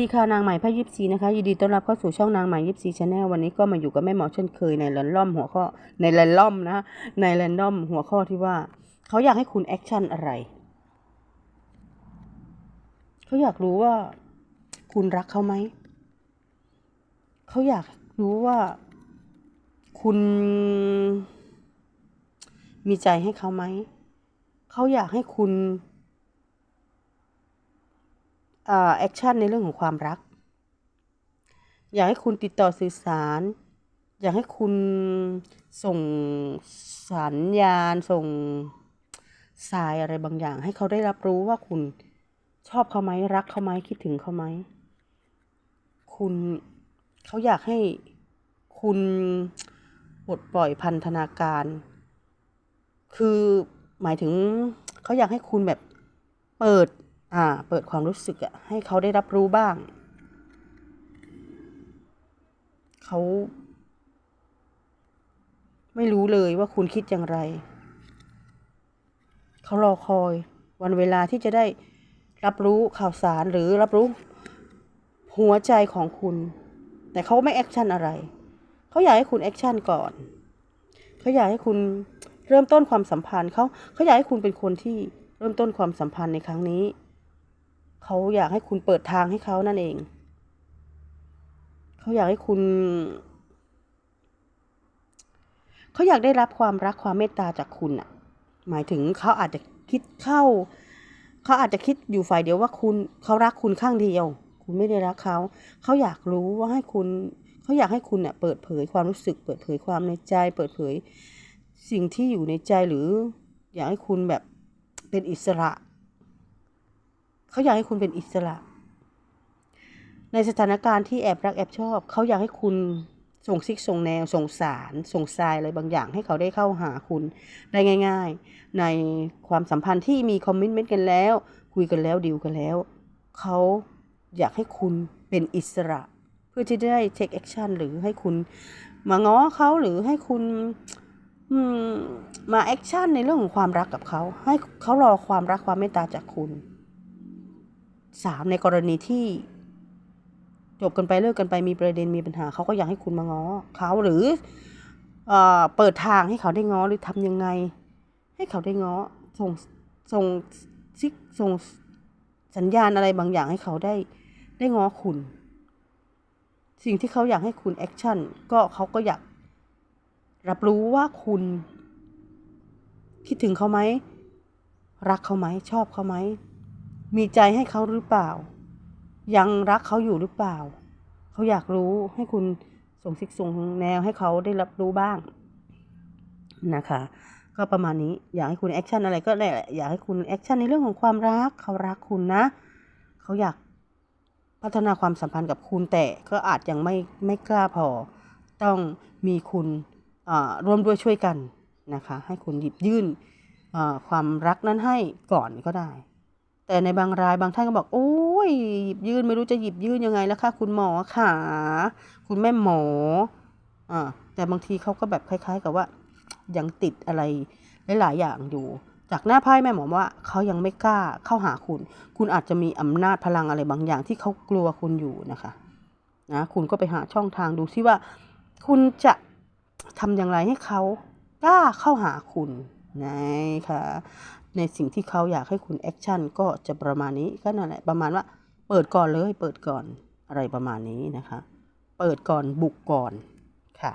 ดีค่ะนางใหม่พระยิปซีนะคะยินดีต้อนรับเข้าสู่ช่องนางใหม่ยิปซีชาแนลวันนี้ก็มาอยู่กับแม่หมอเช่นเคยในแรนดอมหัวข้อในแรนดอมนะในแรนดอมหัวข้อที่ว่า เขาอยากให้คุณแอคชั่นอะไร เขาอยากรู้ว่า คุณรักเขาไหม เขาอยากรู้ว่า คุณมีใจให้เขาไหม เขาอยากให้คุณ แอคชั่นในเรื่องของความรัก อยากให้คุณติดต่อสื่อสาร อยากให้คุณส่งสัญญาณ ส่งสายอะไรบางอย่าง ให้เขาได้รับรู้ว่าคุณชอบเขาไหมรักเขาไหมคิดถึงเขาไหมคุณเขาอยากให้คุณปลดปล่อยพันธนาการ คือหมายถึงเขาอยากให้คุณแบบเปิด อ่า เปิดความรู้สึกอะให้เขาได้รับรู้บ้าง เขา ไม่รู้เลยว่าคุณคิดอย่างไร เขารอคอย วันเวลาที่จะได้รับรู้ข่าวสารหรือรับรู้ หัวใจของคุณ แต่เขาไม่แอคชั่นอะไร เขาอยากให้คุณแอคชั่นก่อน เขาอยากให้คุณเริ่มต้นความสัมพันธ์เขาเขาอยากให้คุณเป็นคนที่เริ่มต้นความสัมพันธ์ในครั้งนี้ เขาอยากให้คุณเปิดทางให้เขานั่นเอง เขาอยากให้คุณ เขาอยากได้รับความรักความเมตตาจากคุณอะหมายถึงเขาอาจจะคิดเข้า เขาอาจจะคิดอยู่ฝ่ายเดียวว่าคุณเขารักคุณข้างเดียว คุณไม่ได้รักเขา เขาอยากรู้ว่าให้คุณ เขาอยากให้คุณเน่ยเปิดเผยความรู้สึก เปิดเผยความในใจ เปิดเผย สิ่งที่อยู่ในใจหรือ อยากให้คุณแบบเป็นอิสระ เขาอยากให้คุณเป็นอิสระ ในสถานการณ์ที่แอบรักแอบชอบ เขาอยากให้คุณส่งซิกส่งแนวส่งสารส่งทรายอะไรบางอย่างให้เขาได้เข้าหาคุณได้ง่าย ๆ ในความสัมพันธ์ที่มีคอมมิชเมนต์กันแล้ว คุยกันแล้วดีลกันแล้ว เขาอยากให้คุณเป็นอิสระ เพื่อที่จะได้ take action หรือให้คุณมาง้อเขาหรือให้คุณมาแอคชั่นในเรื่องของความรักกับเขา ให้เขารอความรักความเมตตาจากคุณ สามในกรณีที่ จบกันไปเลิกกันไปมีประเด็นมีปัญหาเขาก็อยากให้คุณมาง้อเขาหรือเอเปิดทางให้เขาได้ง้อหรือทำยังไง ให้เขาได้ง้อส่งส่งซิกส่งสัญญาณอะไรบางอย่างให้เขาได้ได้ง้อคุณ สิ่งที่เขาอยากให้คุณแอคชั่นก็เขาก็อยากรับรู้ว่าคุณ คิดถึงเขาไหม รักเขาไหม ชอบเขาไหม มีใจให้เขาหรือเปล่า ยังรักเขาอยู่หรือเปล่า เขาอยากรู้ให้คุณส่งซิกส่งแนวให้เขาได้รับรู้บ้างนะคะ ก็ประมาณนี้อยากให้คุณแอคชั่นอะไรก็ได้อยากให้คุณแอคชั่นในเรื่องของความรักเขารักคุณนะ เขาอยากพัฒนาความสัมพันธ์กับคุณแต่ก็อาจยังไม่ไม่กล้าพอ ต้องมีคุณร่วมด้วยช่วยกันนะคะ ให้คุณหยิบยื่นความรักนั้นให้ก่อนก็ได้ แต่ในบางรายบางท่านก็บอก โอ้ยหยิบยื่นไม่รู้จะหยิบยื่นยังไงแล้วค่ะ คุณหมอค่ะคุณแม่หมออ่าแต่บางทีเขาก็แบบคล้าย ๆ กับว่า ยังติดอะไรหลายๆอย่างอยู่ จากหน้าไพ่แม่หมอว่าเขายังไม่กล้าเข้าหาคุณ คุณอาจจะมีอำนาจพลังอะไรบางอย่างที่เขากลัวคุณอยู่นะคะนะคุณก็ไปหาช่องทางดูซิว่า คุณจะทำอย่างไรให้เขากล้าเข้าหาคุณนะคะ ในสิ่งที่เขาอยากให้คุณแอคชั่นก็จะประมาณนี้ก็นั่นแหละประมาณว่าเปิดก่อนเลยเปิดก่อนอะไรประมาณนี้นะคะ เปิดก่อนบุกก่อนค่ะ